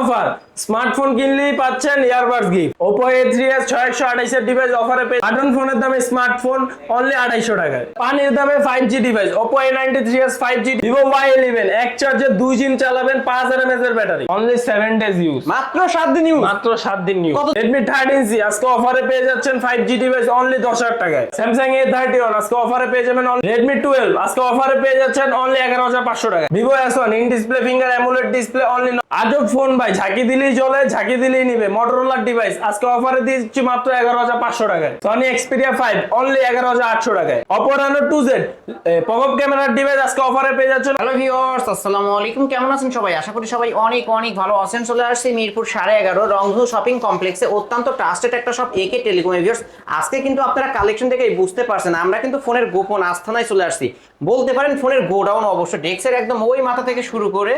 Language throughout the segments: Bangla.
অফার স্মার্টফোন কিনলেই পাচ্ছেন earbuds gift Oppo A three S ছয় আঠাইশের ডিভাইস অফারে পেয়ে বাটন ফোনের দামে স্মার্টফোন অনলি আড়াইশো টাকায়। পানির দামে five G device five G Vivo Y eleven এক চার্জে দুই দিন চালাবেন পাঁচ হাজার এমএস এর battery only seven days use মাত্র সাত দিন ইউজ মাত্র সাত দিন নিউ কত? রেডমি থার্টিন সি আজকে অফারে পেয়ে যাচ্ছেন ফাইভ জি ডিভাইস অনলি দশ হাজার টাকায়। স্যামসাং এ থার্টি ওয়ান আজকে অফারে পেয়ে যাবেন রেডমি টুয়েলভ আজকে অফারে পেয়ে যাচ্ছেন অনলি এগারো হাজার পাঁচশো টাকা Vivo S one in display finger amoled display only আজব ফোন ভাই, ঝাঁকি দিলেই চলে, ঝাঁকি দিলেই নিবে। মোটরোলার ডিভাইস আজকে অফারে দিচ্ছি মাত্র এগারো হাজার পাঁচশো টাকায়। সনি এক্সপিরিয়া ফাইভ অনলি এগারো হাজার আটশো টাকায়। অপর অপরানো টু জেড পপআপ ক্যামেরার ডিভাইস আজকে অফারে পেয়ে যাচ্ছেন। হ্যালো ভিউয়ার্স আসসালামু আলাইকুম। কেমন আছেন সবাই? আশা করি সবাই অনেক অনেক ভালো আছেন। চলে আসছি মিরপুর সাড়ে এগারো রংধু শপিং কমপ্লেক্সে অত্যন্ত ট্রাস্টেড একটা শপ একে টেলিকম ভিউয়ার্স আজকে কিন্তু আপনারা কালেকশন থেকে বুঝতে পারছেন, আমরা কিন্তু ফোনের গোপন আস্থানায় চলে আসছি। বলতে পারেন, ফোনের গোডাউন অবশ্য ডেস্কের একদম ওই মাথা থেকে শুরু করে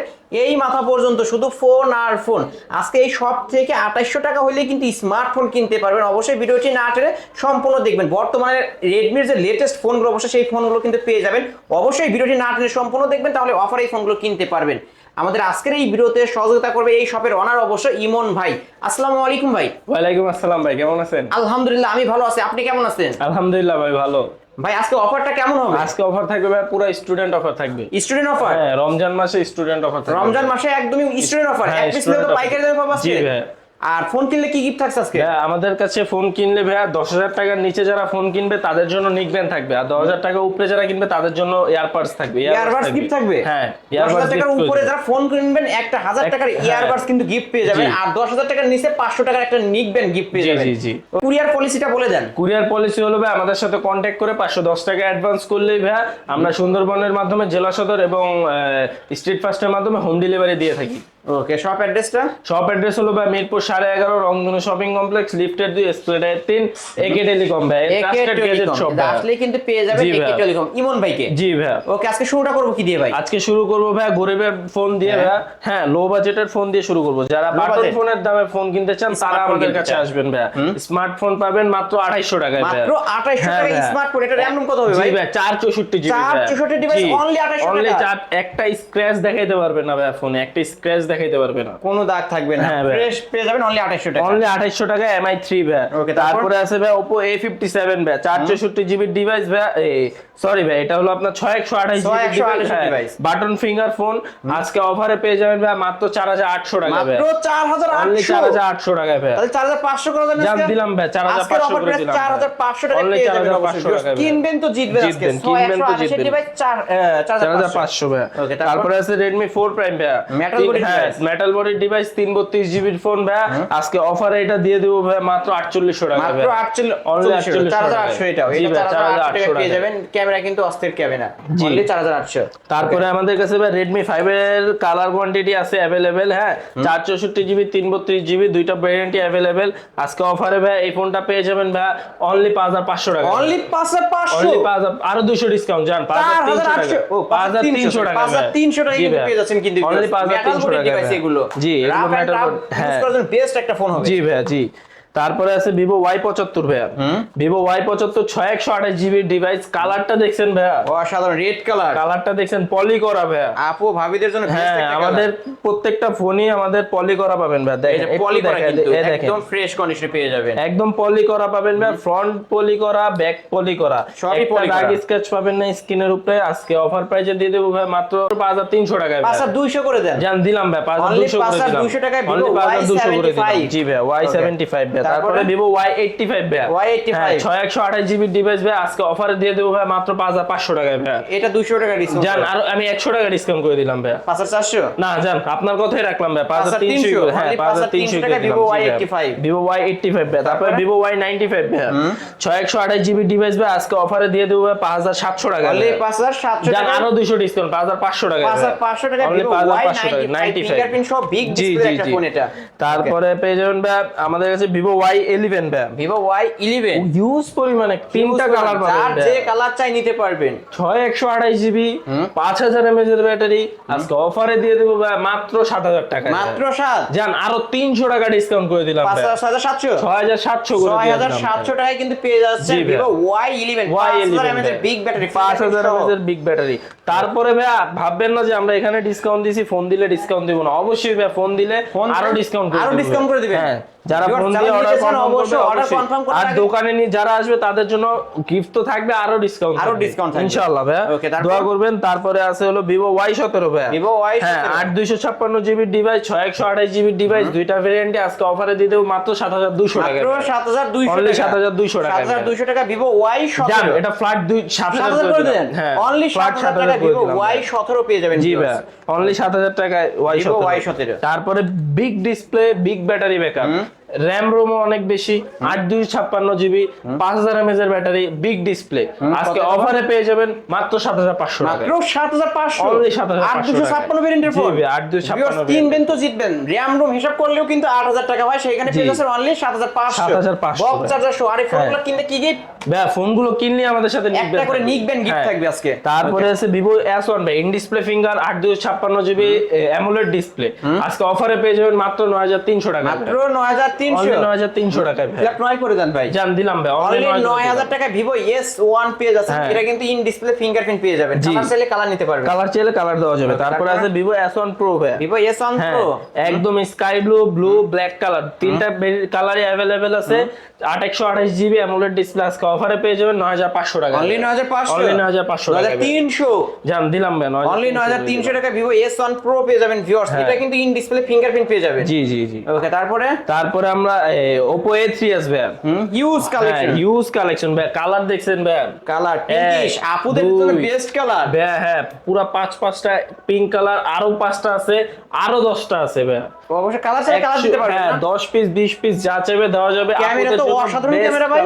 এই মাথা পর্যন্ত শুধু ফোন আর ফোন আজকে এই শপ থেকে আঠাইশশো টাকা হলে কিন্তু স্মার্টফোন কিনতে পারবেন। অবশ্যই ভিডিওটি না টেনে সম্পূর্ণ দেখবেন। বর্তমানে রেডমির যে লেটেস্ট ফোনগুলো অবশ্যই সেই ফোনগুলো কিন্তু পেয়ে যাবেন। অবশ্যই ভিডিওটি না টেনে সম্পূর্ণ দেখবেন তাহলে অফার এই ফোনগুলো কিনতে পারবেন। আমাদের আজকের এই ভিডিওতে সহযোগিতা করবে এই শপের অনার অবশ্য ইমন ভাই। আসসালামু আলাইকুম ভাই। ওয়ালাইকুম আসসালাম ভাই কেমন আছেন? আলহামদুলিল্লাহ আমি ভালো আছি। আপনি কেমন আছেন? আলহামদুলিল্লাহ ভাই ভালো। ভাই আজকে অফারটা কেমন হবে? আজকে অফার থাকবে ভাই পুরো স্টুডেন্ট অফার থাকবে। স্টুডেন্ট অফার হ্যাঁ রমজান মাসে স্টুডেন্ট অফার থাকবে। রমজান মাসে একদমই স্টুডেন্ট অফার এক পিস তো। পাইকারি দামে পাবা জি ভাই। আর ফোন কিনলে কি গিফট থাকছে আজকে? আমাদের কাছে ফোন কিনলে ভাইয়া দশ হাজার টাকার নিচে যারা ফোন কিনবে তাদের জন্য নিকব্যান্ড থাকবে। আর দশ হাজার টাকা উপরে যারা কিনবে তাদের জন্য ইয়ারপাডস থাকবে ইয়ারবাডস গিফট থাকবে। হ্যাঁ দশ টাকার উপরে যারা ফোন কিনবেন একটা হাজার টাকার হ্যাঁ। ইয়ারবাডস কিন্তু গিফট পেয়ে যাবেন। আর দশ হাজার টাকার নিচে পাঁচশো টাকার একটা নিক ব্যান্ড গিফট পেয়ে যাবেন। জি, জি। কুরিয়ার পলিসিটা বলে দেন। কুরিয়ার পলিসি হলো ভাই আমাদের সাথে কন্ট্যাক্ট করে পাঁচশো দশ টাকা অ্যাডভান্স করলেই ভাইয়া আমরা সুন্দরবনের মাধ্যমে জেলা সদর এবং স্ট্রিট ফাস্টের মাধ্যমে হোম ডেলিভারি দিয়ে থাকি। ওকে শপ অ্যাড্রেসটা শপ অ্যাড্রেস হলো ভাই মিরপুর সাড়ে এগারো রংধনু শপিং কমপ্লেক্স লিফটের দুই এসপ্লেনের তিন একে টেলিকম ভাই একে আসলে কিন্তু পেয়ে যাবেন একে টেলিকম ইমন ভাইকে? জি ভাইয়া ওকে আজকে শুরুটা করব কি দিয়ে ভাই? আজকে শুরু করব ভাইয়া গরিবের ফোন দিয়ে হ্যাঁ। ভাইয়া হ্যাঁ লো বাজেটের ফোন দিয়ে শুরু করব। যারা বাটন ফোনের দামে ফোন কিনতে চান তারা আমাদের কাছে আসবেন ভাইয়া স্মার্টফোন পাবেন মাত্র আড়াইশো টাকায় ভাইয়া মাত্র আঠাইশশো হ্যাঁ টাকা স্মার্টফোন এটা র্যাম কত হবে ভাই জি ভাই? ভাই চার চৌষট্টি জিবি 464 device only 2800 অনলি টাকা। চার একটা স্ক্র্যাচ দেখাইতে পারবে না ভাইয়া ফোনে একটা স্ক্র্যাচ দেখাইতে পারবে না। কোনো দাগ থাকবে না। হ্যাঁ ফ্রেশ পেয়ে যাবেন অনলি আঠাইশশো টাকা। অনলি আঠাইশশো টাকা এমআই থ্রি ভাই। Okay, তারপর? আছে ভাই ফিফটি সেভেন ভাই। চার চৌষট্টি জিবির ডিভাইস ভাই। সরি ভাই এটা হলো আপনার ছয় একশো আঠাইশ বাটন ফিঙ্গার ফোন আজকে অফারে পেয়ে যাবেন ভাই মাত্র চার হাজার আটশো টাকা ভাই। মাত্র চার হাজার অনলি আটশো চার হাজার আটশো টাকা ভাই। তাহলে চার হাজার পাঁচশো করে দেন জান? দিলাম ভাই, 4500 আজকের offer করে দিলাম 4500 টাকা পেয়ে যাবেন 4500 অবশ্যই। টাকা কিনবেন তো জিতবেন আজকে। জিতবেন, কিনবেন তো জিতবেন। চার, আহ, চার চার হাজার হাজার পাঁচশো। পাঁচশো ভাই। Okay, তারপর? আছে রেডমি ফোর প্রাইম ভাই। Metal body device। Metal body device তিন বত্রিশ জিবির ফোন ভাই আজকে অফারে এটা দিয়ে দেবো ভাই মাত্র আটচল্লিশশো টাকা মাত্র 4800 এটাও। এটা 4800 টাকা পেয়ে যাবেন। ক্যামেরা কিন্তু অস্থির ক্যামেরা। অনলি তারপরে আমাদের কাছে ভাই এর কালার কোয়ান্টিটি আছে হ্যাঁ? চার চৌষট্টি জিবি তিন বত্রিশ জিবি দুইটা ভ্যারিয়েন্টই অ্যাভেলেবেল আজকে অফারে ভাই এই ফোনটা পেয়ে যাবেন ভাই অনলি পাঁচ হাজার পাঁচশো টাকা। অনলি পাঁচ হাজার পাঁচশো? অনলি পাঁচ হাজার আরও দুশো ডিসকাউন্ট জান পাঁচ চার হাজার হাজার তিনশো আটশো? টাকা ও পাঁচ হাজার তিনশো টাকা। পাঁচ হাজার তিনশো টাকা কিন্তু পেয়ে যাচ্ছেন কিন্তু অনলি পাঁচ হাজার তিনশো টাকা। ভাই। এগুলো জি এগুলো ম্যাটার করে হ্যাঁ বেস্ট একটা ফোন হবে জি ভাই জি তারপরে আছে ভিভো ওয়াই পঁচাত্তর ভাইয়া। ভিভো ওয়াই পঁচাত্তর ছয় একশো আঠাশ জিবি ডিভাইস কালারটা দেখছেন ভাইয়া? অসাধারণ রেড কালার কালারটা দেখছেন পলি করা ভাইয়া। আপু ভাবিদের জন্য হ্যাঁ আমাদের প্রত্যেকটা ফোনই আমাদের পলি করা পাবেন ভাই colour। এই দেখেন পলি করা কিন্তু একদম ফ্রেশ কন্ডিশনে পেয়ে যাবেন। একদম পলি করা পাবেন ভাই ফ্রন্ট পলি করা ব্যাক পলি করা সবই দাগ করা। স্কেচ পাবেন না স্ক্রিনের উপরে। আজকে অফার প্রাইসে দিয়ে দেবো ভাই মাত্র পাঁচ হাজার তিনশো টাকায় পাঁচ ভাই। হাজার দুইশো করে দেন। জান দিলাম ভাই পাঁচ হাজার Only দুশো করে দিলাম। 5200 টাকায় Y75 জি ভাই তারপরে? ভিভো ওয়াই এইটটি ফাইভ ভাই Y85 হ্যাঁ, ছয় একশো আঠাশ জিবি ডিভাইস ভাই আজকে অফারে দিয়ে দেবো ভাই মাত্র পাঁচ হাজার পাঁচশো টাকায় ভাই এটা দুইশো টাকা ডিসকাউন্ট জান আর আমি একশো টাকা ডিসকাউন্ট করে দিলাম ভাই পাঁচ হাজার চারশো না জান আপনার কথাই রাখলাম ভাই পাঁচ হাজার তিনশো হ্যাঁ পাঁচ হাজার তিনশো 5300 টাকা Vivo Y85 Vivo Y eighty five ভাই তারপরে ভিভো ওয়াই নাইনটি ফাইভ ভাই ছয় একশো আঠাশ জিবি ডিভাইস ভাই আজকে অফারে দিয়ে দেবো ভাই পাঁচ হাজার সাতশো টাকা পাঁচ হাজার সাতশো টাকা আরও দুইশো ডিসকাউন্ট পাঁচ হাজার পাঁচশো টাকা পাঁচ হাজার পাঁচশো টাকা Only Vivo পাঁচ হাজার Y95 পাঁচশো টাকা নাইনটি ফাইভ big জি একটা ফোন এটা তারপরে পেয়ে যাবেন ভাই আমাদের কাছে ভিভো ওয়াই ইলেভেন ভাই ভিভো ওয়াই ইলেভেন হিউজ পরিমাণে তিনটা কালার পাবেন যে কালার চাই নিতে পারবেন। ছয় একশো আঠাইশ জিবি পাঁচ হাজার এমএজ এর ব্যাটারি আজকে অফারে দিয়ে দেবো ভাই মাত্র সাত হাজার টাকা মাত্র সাত? যান আরও তিনশো টাকা ডিসকাউন্ট করে দিলাম পাঁচ হাজার সাতশো? ছয় হাজার সাতশো ছয় হাজার সাতশো টাকায় কিন্তু পেয়ে যাচ্ছে Vivo Y eleven Y eleven big battery পাঁচ হাজার এমএচ এর বিগ ব্যাটারি তারপরে ভাইয়া ভাববেন না যে আমরা এখানে ডিসকাউন্ট দিছি ফোন দিলে ডিসকাউন্ট দিব না। অবশ্যই ভাই ফোন দিলে ফোন আরও ডিসকাউন্ট আরও discount করে দিবেন। হ্যাঁ। যারা Viewers, ফোন দিয়ে অর্ডার কনফার্ম করবে। আর দোকানে নিয়ে যারা আসবে তাদের জন্য গিফট তো থাকবে আরও ডিসকাউন্ট আরও থাকবে। ইনশাআল্লাহ তারপর? দোয়া করবেন তারপরে আছে হলো ভিভো ওয়াই সতেরো ভাইয়া। Vivo Y17 হ্যাঁ আট দুইশো ছাপ্পান্ন জিবি ডিভাইস ছয় একশো আঠাশ জিবি ডিভাইস দুইটা ভেরিয়েন্টে আজকে অফারে দিয়ে দেবো মাত্র সাত হাজার দুশো টাকা। মাত্র সাত হাজার দুইশো Only টাকা। 7,200 টাকা। সাত হাজার দুইশো টাকা ভিভো ওয়াই জান এটা ফ্ল্যাট দুই সাত সাত হাজার হাজার করে দেন অনলি সাত ফ্ল্যাট হাজার টাকা ভিভো ওয়াই সতেরো পেয়ে যাবেন জি ভাই অনলি সাত হাজার টাকায় ওয়াই সতেরো। Y17 তারপরে big display big battery backup RAM ROM অনেক বেশি আট দুই ছাপ্পান্ন জিবি পাঁচ হাজার এমএজ এর ব্যাটারি বিগ ডিসপ্লে আজকে? অফারে পেয়ে যাবেন মাত্র সাত হাজার পাঁচশো মাত্র সাত হাজার পাঁচশো? সাত হাজার আট দুশো ছাপ্পান্ন ভেরিয়েন্টের ফোন ভাই, 8,256 Viewers, কিনবেন তো জিতবেন। র্যাম রোম হিসাব করলেও কিন্তু আট হাজার টাকা হয়। সেখানে। পেয়ে যাচ্ছেন অনলি সাত হাজার পাঁচশো। 7,500 বক্স চার্জার সহ আর এই ফোনগুলো। কিনতে কি গিফট ভাই ফোনগুলো কিনলে আমাদের সাথে একটা করে। নিকবেন গিফট হ্যাঁ। থাকবে আজকে। তারপরে আছে এস ওয়ান ভাই ইন ডিসপ্লে ফিঙ্গার আট দুই ছাপ্পান্ন জিবি অ্যামুলেট ডিসপ্লে আজকে অফারে পেয়ে যাবেন মাত্র নয় হাজার তিনশো টাকা মাত্র নয় হাজার তিনশো। নয় হাজার তিনশো টাকায় ভাই। ফ্ল্যাট নয় করে দেন ভাই। জান দিলাম ভাই অনলি only নয় হাজার টাকা। ভিভো এস ওয়ান পেয়ে যাচ্ছেন। হ্যাঁ। এটা কিন্তু ইন ডিসপ্লে ফিঙ্গারপ্রিন্ট পেয়ে যাবেন। কালার চাইলে কালার নিতে পারবেন। কালার চাইলে কালার দেওয়া যাবে। তারপরে আছে এস ওয়ান প্রো ভাই এস ওয়ান হ্যাঁ একদম sky blue blue black colour তিনটা কালারই অ্যাভেলেবেল আছে। আট একশো আঠাশ জিবি অ্যামুলেট ডিসপ্লে আজকে অফারে পেয়ে যাবেন নয় হাজার পাঁচশো টাকা অনলি নয় হাজার পাঁচশো? অনলি নয় হাজার পাঁচশো নয় টাকা তিনশো? জান দিলাম ভাই নয় অনলি নয় হাজার তিনশো টাকা ভিভো এস ওয়ান প্রো পেয়ে যাবেন ভিউয়ার্স হ্যাঁ। এটা কিন্তু ইন ডিসপ্লে ফিঙ্গারপ্রিন্ট পেয়ে যাবেন। জি জি জি। ওকে তারপরে? তারপরে আমরা ওপো এ থ্রি এস ভাই ইউজ কালেকশন ইউজ কালেকশন ভাই কালার দেখছেন ভাই কালার পিঙ্কিশ আপুদের জন্য বেস্ট কালার ভাই হ্যাঁ পুরা পাঁচ পাঁচটা পিঙ্ক কালার আরও পাঁচটা আছে আরও দশটা আছে ভাই অবশ্যই কালার কালার দিতে পারবেন হ্যাঁ দশ পিস বিশ পিস যা চাইবে দেওয়া যাবে। ক্যামেরা তো অসাধারণ ক্যামেরা ভাই।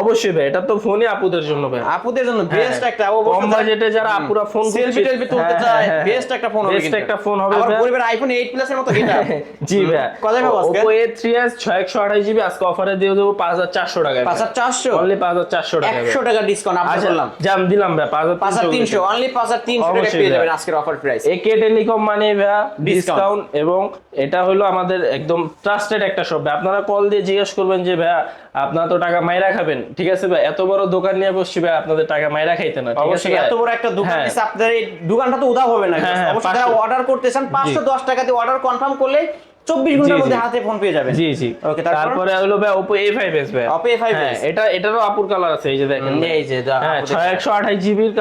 অবশ্যই ভাই এটা তো আপুদের জন্য ভাই। আপুদের জন্য বেস্ট হ্যাঁ। একটা কম বাজেটে যারা আপুরা ফোন সেলফি টেলফি তুলতে চায় বেস্ট একটা ফোন হবে বেস্ট একটা ফোন হবে ভাই। গরিবের আইফোন 8 প্লাস এর মতো এটা জি ভাই। কত আজকে? Oppo A3s 628 জিবি আজকে অফারে দিয়ে দেবো 5400 টাকায় 5400 অনলি 5400 টাকা 100 টাকা ডিসকাউন্ট আপনি করলাম। জাম দিলাম ভাই 5300 5300 অনলি 5300 টাকা পেয়ে যাবেন আজকের অফার প্রাইস একে টেলিকম মানে ভাইয়া ডিসকাউন্ট এবং এটা হলো আমাদের একদম ট্রাস্টেড একটা শপ আপনারা কল দিয়ে জিজ্ঞেস করবেন যে ভাইয়া আপনারা তো টাকা মাইরা খাবেন। ঠিক আছে ভাই? এত বড় দোকান নিয়ে বসছি ভাই আপনাদের টাকা মাইরা খাইতে না ঠিক আছে অবশ্যই এত বড় একটা দোকান দিছে আপনাদের এই দোকানটা তো উধাও হবে না। হ্যাঁ, হ্যাঁ, অবশ্যই অর্ডার করতেছেন চান 510 টাকা দিয়ে অর্ডার কনফার্ম করলে 24 ঘণ্টার মধ্যে হাতে ফোন পেয়ে যাবেন। জি জি। ওকে তারপরে? হলো ভাই Oppo A5s ভাই। Oppo A5s হ্যাঁ এটা এটারও আপুর কালার আছে এই যে দেখেন এই যে হ্যাঁ আপুদের ছয় একশো আঠাশ জিবির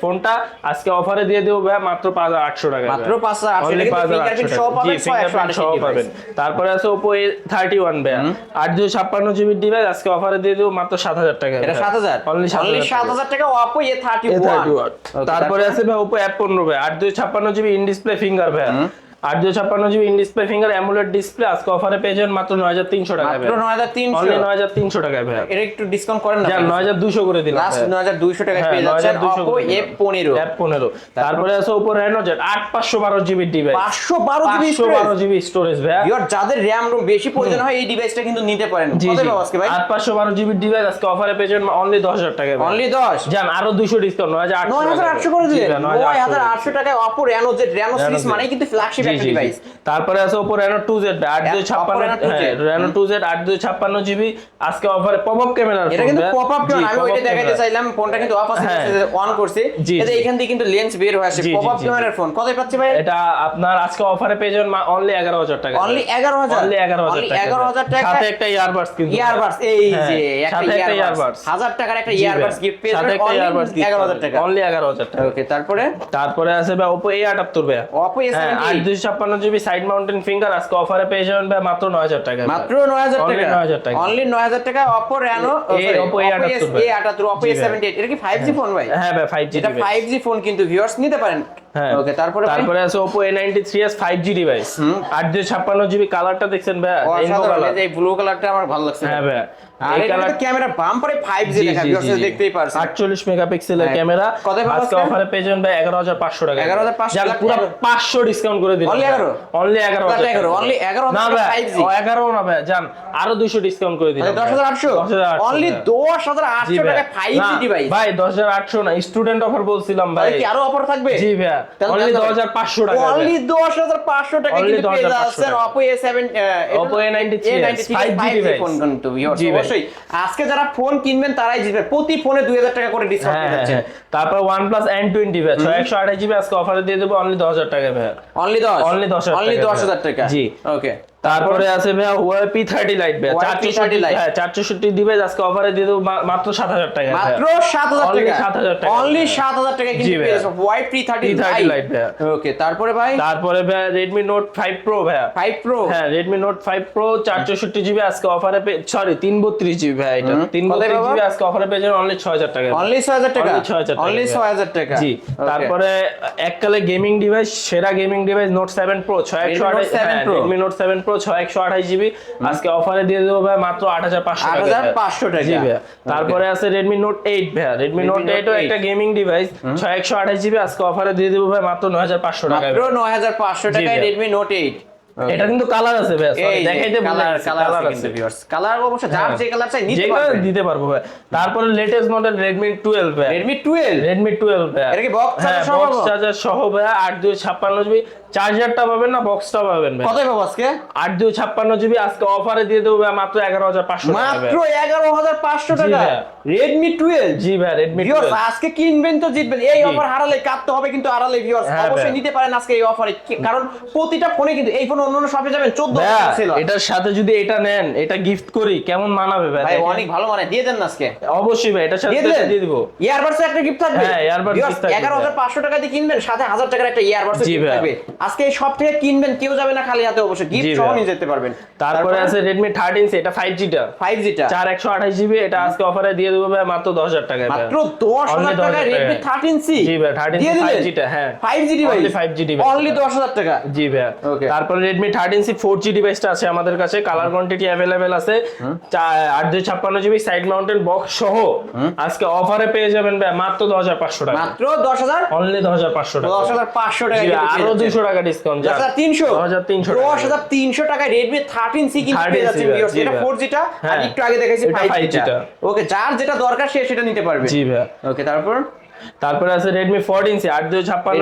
ফোনটা আজকে অফারে দিয়ে দেবো ভাই মাত্র পাঁচ হাজার আটশো টাকা মাত্র 5800 fingerprint সহ পাবেন, 628 পাবেন। তারপরে আছে ওপো এ থার্টি ওয়ান ভাই আট দুশো ছাপ্পান্ন জিবির ডিভাইস আজকে অফারে দিয়ে দেবো মাত্র সাত হাজার টাকা এটা 7000 অনলি সাত হাজার 7000 টাকা Oppo A31 Okay, তারপরে আছে ভাই ওপো অ্যাপ পনেরো ভাই আট দুই ছাপ্পান্ন জিবি ইন ডিসপ্লে ফিঙ্গার ভাই। আট দুই ছাপ্পান্ন GB in display finger amoled display আজকে অফারে পেয়ে যাবেন মাত্র নয় হাজার তিনশো টাকা মাত্র 9300 অনলি নয় হাজার তিনশো টাকায় ভাই এটা একটু ডিসকাউন্ট করেন না নয় হাজার দুশো করে দিলাম লাস্ট ভাই। 9200 টাকা হ্যাঁ, পেয়ে যাচ্ছেন 9200 Oppo করে দিলাম। A15 অ্যাপ পনেরো তারপরে আছে ওপো রেনো জেড আট পাঁচশো বারো জিবি ডিভাইস 512 জিবি পাঁচশো বারো জিবি স্টোরেজ ভাই ভিউয়ার যাদের র‍্যাম রোম বেশি প্রয়োজন হয় এই ডিভাইসটা কিন্তু নিতে পারেন জি জি আজকে ভাই আট পাঁচশো বারো জিবি ডিভাইস আজকে অফারে পেয়েছেন অনলি দশ হাজার টাকা অনলি 10 যান আরও দুশো ডিসকাউন্ট নয় হাজার আটশো 9800 করে দিলেন 9800 টাকায় Oppo Reno Z Reno সিরিজ মানে কিন্তু ফ্ল্যাগশিপ একটা ডিভাইস তারপরে আছে ওপো রেনো টু জেড আট দুই Oppo ছাপ্পান্ন Reno 2Z Reno to Z আট দুই ছাপ্পান্ন জিবি আজকে অফারে পপ আপ ক্যামেরা এটা কিন্তু পপ আপ কেন আমি ওইটা চাইলাম ফোনটা কিন্তু অফ আছে হ্যাঁ। অন করছি। জি, এতে জি। এখান থেকে কিন্তু লেন্স বের হয়ে আসে। জি, পপ আপ ক্যামেরার ফোন কত পাচ্ছি ভাই? এটা আপনার আজকে অফারে পেয়ে যাবেন অনলি এগারো হাজার টাকা। অনলি 11000 অনলি টাকা। 11000 টাকা। সাথে একটা ইয়ারবাডস কিন্তু ইয়ারবাডস এই হ্যাঁ, যে একটা ইয়ারবাডস earbuds। 1000 টাকার একটা ইয়ারবাডস গিফট পেয়ে যাবেন অনলি 11000 টাকা। অনলি এগারো হাজার টাকা। ওকে তারপরে? তারপরে আছে ভাই ওপো এ আটাত্তর ভাই Oppo A78 হ্যাঁ, ছাপ্পান্ন জিবি সাইড মাউন্টেন ফিঙ্গার আজকে অফারে পেয়ে যাবেন ভাই মাত্র নয় হাজার টাকা মাত্র নয় হাজার টাকা? 9000 টাকা। অনলি 9000 টাকা? অপো রেনো অপো এ- আটাত্তর A78 ভাই। A78 Oppo জি ভাই। A78 এটা কি 5G ফোন ভাই? হ্যাঁ ভাই ফাইভ জি এটা 5G ফোন কিন্তু ভিউয়ার্স নিতে পারেন। ওকে তারপরে তারপরে আছে Oppo A93s 5G ডিভাইস আট দুই ছাপ্পান্ন জিবি কালারটা দেখছেন ভাই এই ব্লু কালারটা আমার ভালো লাগছে। হ্যাঁ ভাই আর এই এটা ক্যামেরা বাম্পারে 5G দেখা ভিউয়ার্স দেখতেই পারছেন। 48 মেগাপিক্সেলের হ্যাঁ। ক্যামেরা আজকে? অফারে পেয়ে যাবেন ভাই 11500 টাকা। 11,500 টাকা পুরো 500 ডিসকাউন্ট করে দিলাম Only 11? অনলি 11000 11, only 11,000 না ভাই 5G 11 না ভাই জান আরও 200 ডিসকাউন্ট করে দিলাম দশ হাজার আটশো? 10800 অনলি টাকা। দশ হাজার জি আটশো ভাই। টাকা ফাইভ জি না, ডিভাইস ভাই 10800 না স্টুডেন্ট অফার বলছিলাম ভাই। কি আরও অফার থাকবে? জি ভাই অনলি 10500 টাকা অনলি দশ হাজার পাঁচশো টাকা কিন্তু পেয়ে যাচ্ছেন টাকা। Oppo A seven Oppo A93s 5G phone কিন্তু। অবশ্যই। আজকে যারা ফোন কিনবেন তারাই জিতবে। প্রতি ফোনে দুই হাজার টাকা করে ডিসকাউন্ট হ্যাঁ হ্যাঁ দিচ্ছে। হ্যাঁ। তারপর OnePlus N20 ভাই। 6128 জিবি আজকে অফারে দিয়ে দেবো। অনলি 10000 টাকা ভাই। অনলি দশ? অনলি 10,000 অনলি টাকা। দশ হাজার টাকা? জি। ওকে তারপরে আছে ভাই Huawei P30 Lite ভাই Huawei P30 460 Lite। হ্যাঁ 460 ডিভাইস আজকে অফারে দিয়ে দেবো মাত্র 7000 টাকা মাত্র সাত হাজার Only টাকা 7,000 টাকা। অনলি সাত হাজার টাকা জি কিন্তু। পেয়ে যাচ্ছেন Y T thirty P30 Lite okay তারপরে ভাই তারপরে ভাই Redmi Note 5 Pro ভাই ফাইভ প্রো হ্যাঁ Redmi Note 5 Pro 464 জিবি আজকে অফারে সরি 332 জিবি ভাই এটা 332 বাবা? জিবি আজকে অফারে পেয়ে যাবেন অনলি 6000 টাকা অনলি ছয় হাজার টাকা Only 6,000 টাকা। অনলি ছয় হাজার টাকা জি. তারপরে এককালে গেমিং ডিভাইস সেরা gaming device note seven pro ছয় একশো Redmi Note 7 Pro। ছয় একশো আঠাশ জিবি। আজকে অফারে দিয়ে দেবো ভাই মাত্র আট হাজার পাঁচশো 8,500 টাকা। জি তারপরে আছে Redmi note eight Redmi note এইটও একটা গেমিং ডিভাইস ছয় একশো আঠাশ জিবি আজকে অফারে দিয়ে দেবো ভাই মাত্র নয় হাজার পাঁচশো টাকা। মাত্র নয় হাজার পাঁচশো টাকায় রেডমি নোট এইট এটা কিন্তু কালার আছে ভাইয়া দেখাইতে কালার কালার কালার আছে আছে। ভিউয়ার্স কালার অবশ্য যার হ্যাঁ। যে কালার চাই নিতে পারবে। দিতে পারব ভাই। তারপরে লেটেস্ট মডেল রেডমি টুয়েলভ ভাইয়া রেডমি টুয়েলভ রেডমি টুয়েলভ এটা কি সহ বক্স চার্জার সহ জিবি। চার্জারটা পাবেন না বক্সটা পাবেন ভাই। কতই পাবো আজকে? আট দুই ছাপ্পান্ন জিবি আজকে অফারে দিয়ে দেবো মাত্র এগারো হাজার পাঁচশো মাত্র এগারো হাজার পাঁচশো টাকা? রেডমি টুয়েলভ জি ভাই রেডমি ভিউয়ার্স আজকে কিনবেন তো জিতবেন? এই অফার হারালে কাটতে হবে কিন্তু হারালে ভিউয়ার্স হ্যাঁ অবশ্যই নিতে পারেন আজকে এই অফারে কারণ প্রতিটা ফোনে কিন্তু এই ফোন অন্য শপে যাবেন 14 ভাইয়া এটার সাথে যদি এটা নেন এটা গিফট করি কেমন মানাবে ভাই? ভাই অনেক ভালো মানে দিয়ে দেন আজকে। অবশ্যই ভাই এটার সাথে দিয়ে দিব। ইয়ারবাডস একটা গিফট থাকবে? হ্যাঁ, earbuds থাকবে। এগারো হাজার পাঁচশো টাকা দিয়ে কিনবেন সাথে হাজার টাকার একটা ইয়ারবাডস জি গিফট। থাকবে। আজকে এই সব থেকে কিনবেন কেউ যাবে না খালি হাতে অবশ্যই গিফট সহ নিয়ে যেতে পারবেন। তারপরে আছে Redmi 13C এটা 5G টা। 5G টা। 4128 GB এটা আজকে অফারে দিয়ে দেব ভাই মাত্র 10000 টাকায় মাত্র 10000 টাকায় Redmi 13C জি ভাই 13 5G টা হ্যাঁ। 5G device 5G device only 10000 টাকা। জি ভাই। ওকে তারপরে Redmi 13C 4G ডিভাইসটা আছে আমাদের কাছে কালার কোয়ান্টিটি अवेलेबल আছে। 8256 GB সাইড মাউন্টেড বক্স সহ আজকে অফারে পেয়ে যাবেন ভাই মাত্র 10500 টাকা। মাত্র 10000 অনলি 10500 টাকা। 10500 টাকা আরও 200 টাকা ডিসকাউন্ট দশ হাজার তিনশো। দশ তিনশো টাকা। দশ হাজার তিনশো টাকায় রেডমি থার্টিন সি কিন্তু 13C পেয়ে যাচ্ছেন ভাই, এটা ভাই। ফোর জিটা আর হ্যাঁ। একটু আগে ফাইভ 5G জিটা টা। ওকে যার যেটা দরকার সে সেটা নিতে পারবে। জি ওকে তারপর? তারপরে আছে Redmi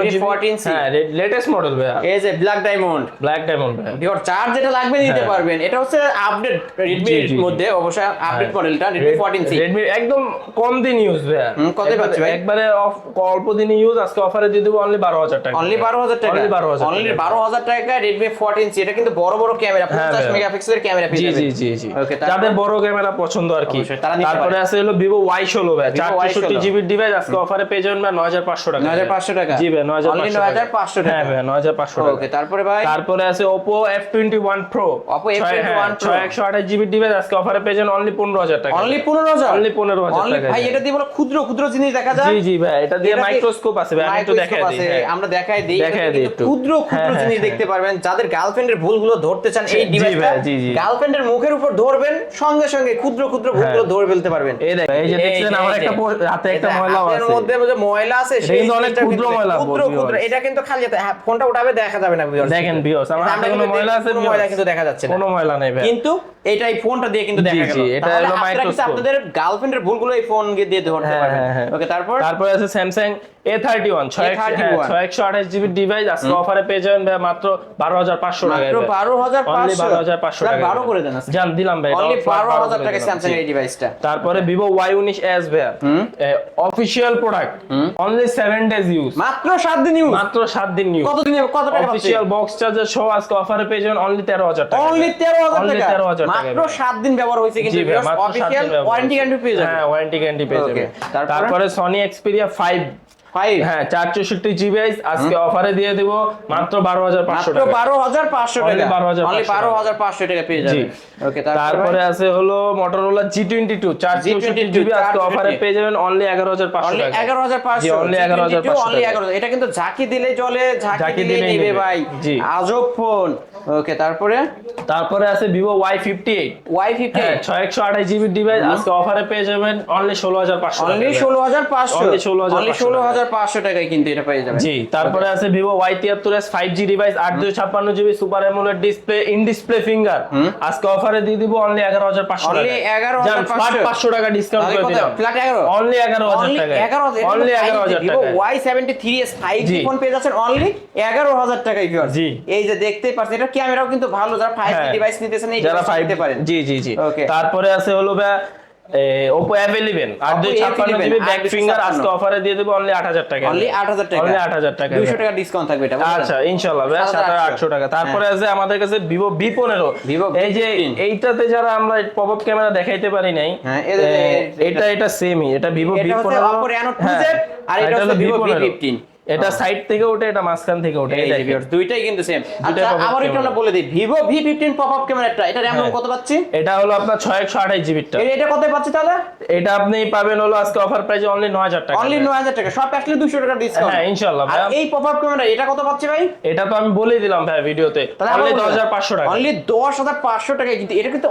জিবি 14C হ্যাঁ লেটেস্ট মডেল ভাইয়া। এই যে ব্ল্যাক ডায়মন্ড ব্ল্যাক ডায়মন্ড ভাইয়া। ভিওর চার্জ যেটা লাগবে নিতে হ্যাঁ। পারবেন এটা হচ্ছে আপডেট জি, জি। মধ্যে অবশ্যই আপডেট মডেলটা ফোরটিন সি রেডমি একদম কম দিন ইউজ ভাইয়া। হুম, কতই পাচ্ছি ভাই? একবারে off- অল্প দিন ইউজ আজকে অফারে দিয়ে দেবো অনলি বারো হাজার টাকা। অনলি বারো হাজার টাকা। অনলি বারো হাজার অনলি টাকা। বারো হাজার টাকা রেডমি ফোরটিন সি এটা কিন্তু বড় বড় ক্যামেরা হ্যাঁ, পঞ্চাশ ভাই। মেগাপিক্সেলের ক্যামেরা পেয়ে যাবেন। জি জি জি। ওকে যাদের বড় ক্যামেরা পছন্দ আর কি। তারপরে আছে হলো ওয়াই ষোলো ভাই Vivo চারশোষট্টি Y16 জিবির ডিভাইস আজকে অফারে পেয়ে যাবেন নয় হাজার পাঁচশো টাকা 9,500 টাকা? জি ভাই নয় হাজার 9,500 টাকা? হ্যাঁ ভাই নয় হাজার পাঁচশো টাকা ওকে তারপরে ভাই তারপরে আছে Oppo F21 Pro Oppo F21 Pro। ছয় একশো আঠাশ জিবির ডিভাইস আজকে অফারে পেয়ে যাবেন অনলি পনেরো হাজার টাকা অনলি পনেরো হাজার Only 15,000 Only- টাকা। ভাই এটা দিয়ে বলো ক্ষুদ্র ক্ষুদ্র জিনিস দেখা যায় জি জি ভাই এটা দিয়ে মাইক্রোস্কোপ আছে ভাই আমি একটু দেখাই দিই হ্যাঁ। আমরা দেখাই দিই দেখাই দিই ক্ষুদ্র ক্ষুদ্র হ্যাঁ, জিনিস হ্যাঁ, দেখতে পারবেন যাদের গার্লফ্রেন্ডের ভুলগুলো ধরতে চান এই ডিভাইসটা জি, জি। গার্লফ্রেন্ডের মুখের উপর ধরবেন সঙ্গে সঙ্গে ক্ষুদ্র ক্ষুদ্র ভুলগুলো। ধরে ফেলতে পারবেন এই দেখেন, এই যে দেখছেন আমার একটা হাতে একটা হাতের আছে। মধ্যে যে ময়লা আছে সেই কিন্তু অনেক ক্ষুদ্র ময়লা, ক্ষুদ্র ক্ষুদ্র এটা কিন্তু খালি হ্যাঁ, ফোনটা উঠাবে দেখা যাবে না। দেখেন ভিউয়ার্স আমার হাতে কোনো ময়লা আছে ময়লা কিন্তু দেখা যাচ্ছে না। কোনো ময়লা নেই কিন্তু এটা এই ফোনটা দিয়ে কিন্তু দেখা গেল। এটা হলো microscope। আপনাদের গার্লফ্রেন্ডের ভুলগুলো এই ফোন দিয়ে ধরতে হ্যাঁ, পারবেন। হ্যাঁ। ওকে তারপর? তারপরে আছে স্যামসাং এ থার্টি ওয়ান ছয় A31 একশো আঠাশ ডিভাইস আজকে অফারে পেয়ে যাবেন ভাই মাত্র বারো হাজার পাঁচশো টাকা মাত্র বারো হাজার অনলি বারো হাজার পাঁচশো টাকা বারো করে দেন জান দিলাম ভাই অনলি টাকা স্যামসাং এই ডিভাইসটা তারপরে official product only seven days use মাত্র সাত দিন ইউজ মাত্র সাত দিন ইউজ কত দিনে কত টাকা অফিসিয়াল বক্স চার্জার সহ আজকে অফারে পেয়ে যাবেন অনলি তেরো হাজার টাকা। অনলি তেরো হাজার Only টাকা? 13,000 টাকা মাত্র ভাই। সাত দিন ব্যবহার হয়েছে কিন্তু অফিসিয়াল ওয়ারেন্টি গ্যারান্টি পেয়ে যাবেন। হ্যাঁ ওয়ারেন্টি গ্যারান্টি পেয়ে যাবেন। তারপরে? তারপরে সনি এক্সপিরিয়া ফাইভ ফাইভ হ্যাঁ চার চৌষট্টি জিবি আজকে অফারে দিয়ে দিব মাত্র বারো হাজার পাঁচশো টাকা। বারো হাজার পাঁচশো টাকা। 12,500 অনলি বারো হাজার পাঁচশো টাকা পেয়ে যাবে ওকে তারপরে? আছে হলো মোটরোলা জি টোয়েন্টি টু চার চৌষট্টি জিবি আজকে অফারে পেয়ে যাবেন অনলি এগারো হাজার পাঁচশো অনলি এগারো হাজার পাঁচশো অনলি এগারো হাজার পাঁচশো অনলি এগারো এটা কিন্তু ঝাঁকি দিলে চলে ঝাঁকি দিলে নেবে। ভাই। আজব ফোন। ওকে তারপরে? তারপরে আছে Vivo Y fifty eight Y fifty হ্যাঁ ছয় একশো আঠাশ জিবি ডিভাইস আজকে অফারে পেয়ে যাবেন অনলি ষোলো হাজার পাঁচশো অনলি ষোলো হাজার পাঁচশো। 16,500 অনলি ষোলো হাজার পাঁচশো টাকায় কিন্তু এটা পেয়ে যাবে জি তারপরে আছে তিয়াত্তর এস ডিভাইস আট দুশো ছাপ্পান্ন GB super amoled display in display finger আজকে অফারে দিয়ে দিব অনলি এগারো হাজার পাঁচশো Only টাকা 11,500 টাকা ডিসকাউন্ট করে দিলাম। ফ্ল্যাট এগারো? অনলি এগারো হাজার অনলি টাকা অনলি এগারো হাজার ভিভো টাকা Y seventy three S five G জি। ফোন পেয়ে যাচ্ছেন অনলি এগারো হাজার টাকায় ভিউয়ার জি। এই যে দেখতেই পাচ্ছেন এটা ক্যামেরাও কিন্তু ভালো। যারা ফাইভ জি হ্যাঁ। ডিভাইস নিতেছেন এই যারা নিতে পারেন। জি জি জি. তারপরে আছে হলো ভাই ওপো অ্যাভ ইলেভেন আট দুই ছাপ্পান্ন জিবি ব্যাক ফিঙ্গার আজকে অফারে দিয়ে দেবো অনলি আট হাজার টাকা অনলি আট হাজার টাকা। অনলি আট হাজার টাকা দুশো টাকা ডিসকাউন্ট থাকবে এটা আচ্ছা ইনশাল্লাহ ভাই সাত আটশো। টাকা। তারপরে আছে আমাদের কাছে ভিভো বি পনেরো Vivo এই যে এইটাতে যারা আমরা পপ আপ ক্যামেরা দেখাইতে পারি নাই হ্যাঁ, এটা- এটা সেমই এটা ভিভো বি পনেরো Oppo Reno 2Z, হ্যাঁ, আর এটা হচ্ছে Vivo V15 এটা সাইড থেকে ওঠে এটা মাঝখান থেকে ওঠে এই দুইটাই কিন্তু সেম আচ্ছা আবার একটু আমরা বলে দিই Vivo V fifteen pop up ক্যামেরাটা এটা র্যাম হ্যাঁ। কত পাচ্ছি? এটা হলো আপনার ছয় একশো আঠাশ জিবিটা এটা কত পাচ্ছি তাহলে? এটা আপনি পাবেন হলো আজকে অফার প্রাইসে অনলি নয় হাজার টাকা। অনলি নয় হাজার টাকা সব আসলে দুশো টাকা ডিসকাউন্ট হ্যাঁ, ইনশাআল্লাহ আর এই পপ আপ ক্যামেরা এটা কত পাচ্ছি ভাই? এটা তো আমি বলেই দিলাম ভাই ভিডিওতে। অনলি দশ হাজার পাঁচশো টাকা। অনলি দশ হাজার পাঁচশো টাকা কিন্তু এটা কিন্তু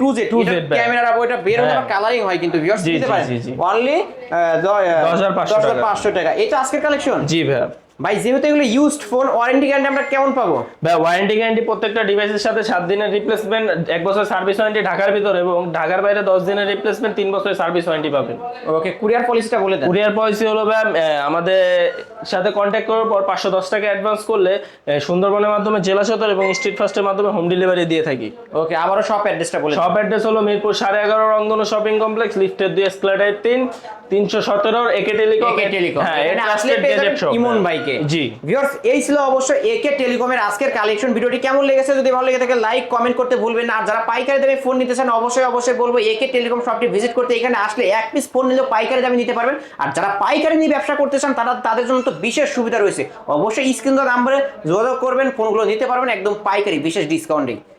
টু জেড 2Z ভাই। ক্যামেরা ওইটা বের হলে হ্যাঁ। কালারিং হয় কিন্তু ভিউয়ার্স দিতে পারেন। অনলি 10,500 টাকা। এটা আজকের কালেকশন জি ভাইয়া ভাই যেহেতু এগুলো ইউজড ফোন ওয়ারেন্টি গ্যারান্টি আমরা কেমন পাবো? ভাই ওয়ারেন্টি গ্যারান্টি প্রত্যেকটা ডিভাইসের সাথে দিনের রিপ্লেসমেন্ট বছর সার্ভিস ওয়ারেন্টি ঢাকার ভিতরে এবং ঢাকার বাইরে দশ দিনের রিপ্লেসমেন্ট বছরের সার্ভিস ওয়ারেন্টি পাবেন। ওকে কুরিয়ার পলিসিটা বলে দেন। কুরিয়ার পলিসি হলো আমাদের সাথে কন্ট্যাক্ট করার পর পাঁচশো দশ টাকা অ্যাডভান্স করলে সুন্দরবনের মাধ্যমে জেলা সদর এবং স্ট্রিট ফাস্টের মাধ্যমে হোম ডেলিভারি দিয়ে থাকি। ওকে আবারও সব অ্যাড্রেসটা বলে শপ অ্যাড্রেস হলো মিরপুর সাড়ে এগারো রংধনু শপিং কমপ্লেক্স লিফটের দুই এসক্লেটার তিন তিনশো সতেরো একে টেলিকম একে টেলিকম হ্যাঁ ইমন ভাইকে। জি। ভিউয়ার্স এই ছিল অবশ্য একে টেলিকমের আজকের কালেকশন ভিডিওটি কেমন লেগেছে যদি ভালো লেগে থাকে লাইক কমেন্ট করতে ভুলবেন না। আর যারা পাইকারি দামে ফোন নিতে চান অবশ্যই অবশ্যই বলব একে টেলিকম শপটি ভিজিট করতে এখানে আসলে এক পিস ফোন নিলেও পাইকারি দামে নিতে পারবেন। আর যারা পাইকারি নিয়ে ব্যবসা করতে চান তারা তাদের জন্য তো বিশেষ সুবিধা রয়েছে। অবশ্যই স্ক্রিন নাম্বারে যোগাযোগ করবেন ফোনগুলো নিতে পারবেন একদম পাইকারি বিশেষ ডিসকাউন্টে